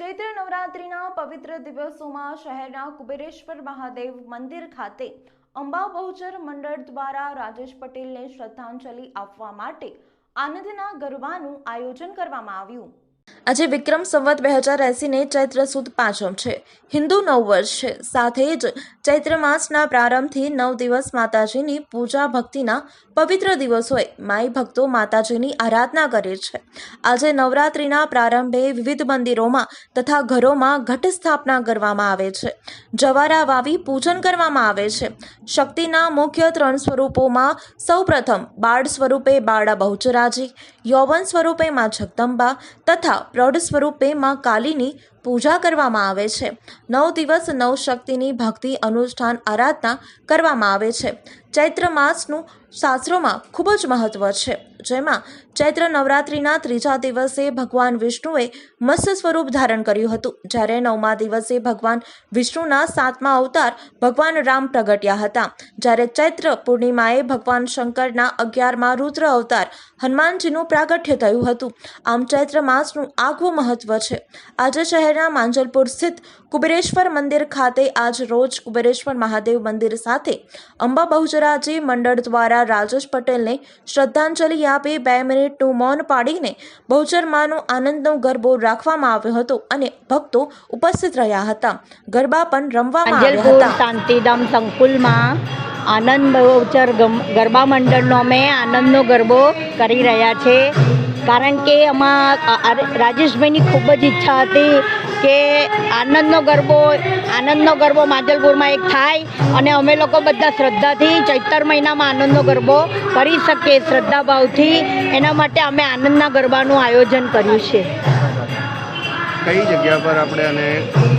ચૈત્ર નવરાત્રિના પવિત્ર દિવસોમાં શહેરના કુબેરેશ્વર મહાદેવ મંદિર ખાતે અંબા બહુચર મંડળ દ્વારા રાજેશ પટેલને શ્રદ્ધાંજલિ આપવા માટે આનંદના ગરબાનું આયોજન કરવામાં આવ્યું. આજે વિક્રમ સંવત બે હજાર એંસીને ચૈત્ર સુદ પાંચમ છે. હિન્દુ નવ વર્ષ છે. સાથે જ ચૈત્ર માસના પ્રારંભથી નવ દિવસ માતાજીની પૂજા ભક્તિના પવિત્ર દિવસોએ માઈ ભક્તો માતાજીની આરાધના કરે છે. આજે નવરાત્રિના પ્રારંભે વિવિધ મંદિરોમાં તથા ઘરોમાં ઘટ સ્થાપના કરવામાં આવે છે. જવારા વાવી પૂજન કરવામાં આવે છે. શક્તિના મુખ્ય ત્રણ સ્વરૂપોમાં સૌપ્રથમ બાળ સ્વરૂપે બાળા બહુચરાજી, યૌવન સ્વરૂપે માં જગદંબા તથા પ્રૌઢ સ્વરૂપે માં કાલીની પૂજા કરવામાં આવે છે. નવ દિવસ નવ શક્તિની ભક્તિ અનુષ્ઠાન આરાધના કરવામાં આવે છે. ચૈત્ર માસનું શાસ્ત્રોમાં ખૂબ જ મહત્વ છે. જેમાં ચૈત્ર નવરાત્રિના ત્રીજા દિવસે ભગવાન વિષ્ણુએ મત્સ્ય સ્વરૂપ ધારણ કર્યું હતું. જ્યારે નવમા દિવસે ભગવાન વિષ્ણુના સાતમા અવતાર ભગવાન રામ પ્રગટ્યા હતા. જ્યારે ચૈત્ર પૂર્ણિમાએ ભગવાન શંકરના અગિયારમાં રુદ્ર અવતાર હનુમાનજીનું પ્રાગટ્ય થયું હતું. આમ ચૈત્ર માસનું આગવું મહત્વ છે. આજે શહેરના માંજલપુર સ્થિત કુબેરેશ્વર મંદિર ખાતે આજ રોજ કુબેરેશ્વર મહાદેવ મંદિર સાથે અંબા બહુચરાજી મંડળ દ્વારા રાજેશ પટેલને શ્રદ્ધાંજલિ આપી બે મિનિટનું મૌન પાડીને બહુચરમાનો આનંદનો ગરબો રાખવામાં આવ્યો હતો અને ભક્તો ઉપસ્થિત રહ્યા હતા. ગરબા પણ રમવામાં આવ્યા હતા. શાંતિધામ સંકુલમાં આનંદ બહુચર ગરબા મંડળનો અમે આનંદનો ગરબો કરી રહ્યા છે. કારણ કે આમાં રાજેશભાઈની ખૂબ જ ઈચ્છા હતી કે આનંદનો ગરબો આનંદનો ગરબો માંજલપુરમાં એક થાય અને અમે લોકો બધા શ્રદ્ધાથી ચૈતર મહિનામાં આનંદનો ગરબો કરી શકીએ શ્રદ્ધાભાવથી. એના માટે અમે આનંદના ગરબાનું આયોજન કર્યું છે. કઈ જગ્યા પર આપણે અને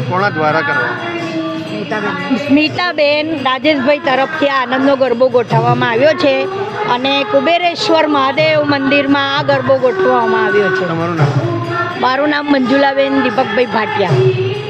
કોણા દ્વારા કરવા? સ્મિતાબેન રાજેશભાઈ તરફથી આ આનંદનો ગરબો ગોઠવવામાં આવ્યો છે અને કુબેરેશ્વર મહાદેવ મંદિરમાં આ ગરબો ગોઠવવામાં આવ્યો છે. તમારું નામ? મારું નામ મંજુલાબેન દીપકભાઈ ભાટિયા.